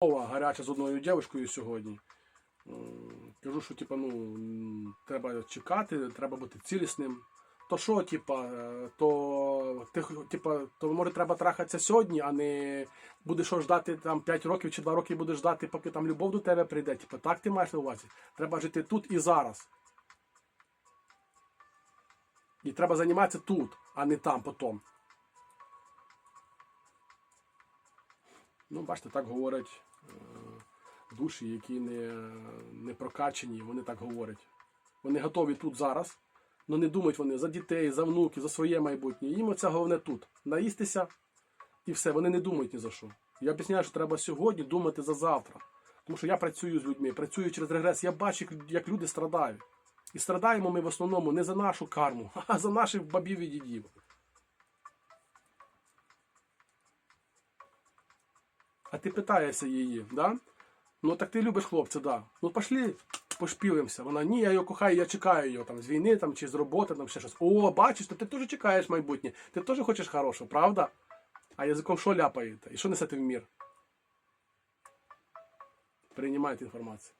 Мова гаряча з одною дівчинкою сьогодні. Кажу, що типа, ну, треба чекати, треба бути цілісним. То що, типа, е, то, типа, то може треба трахатися сьогодні, а не будеш ждати там 5 років чи 2 роки будеш ждати, поки там любов до тебе прийде. Типа, так ти маєш на увазі. Треба жити тут і зараз. І треба займатися тут, а не там потім. Ну, бачите, так говорять душі, які не, не прокачені, вони так говорять. Вони готові тут зараз, але не думають вони за дітей, за внуків, за своє майбутнє. Їм оце головне тут. Наїстися і все. Вони не думають ні за що. Я об'ясняю, що треба сьогодні думати за завтра. Тому що я працюю з людьми, працюю через регрес, я бачу, як люди страдають. І страдаємо ми в основному не за нашу карму, а за наших бабів і дідів. А ти питаєшся її, да? Ну так ти любиш хлопця, да. Ну пошли, пошпілимося. Вона ні, я його кохаю, я чекаю його там з війни там, чи з роботи, там ще щось. О, бачиш, то ти теж чекаєш майбутнє. Ти теж хочеш хорошого, правда? А язиком що ляпаєте? І що несете в мір? Приймайте інформацію.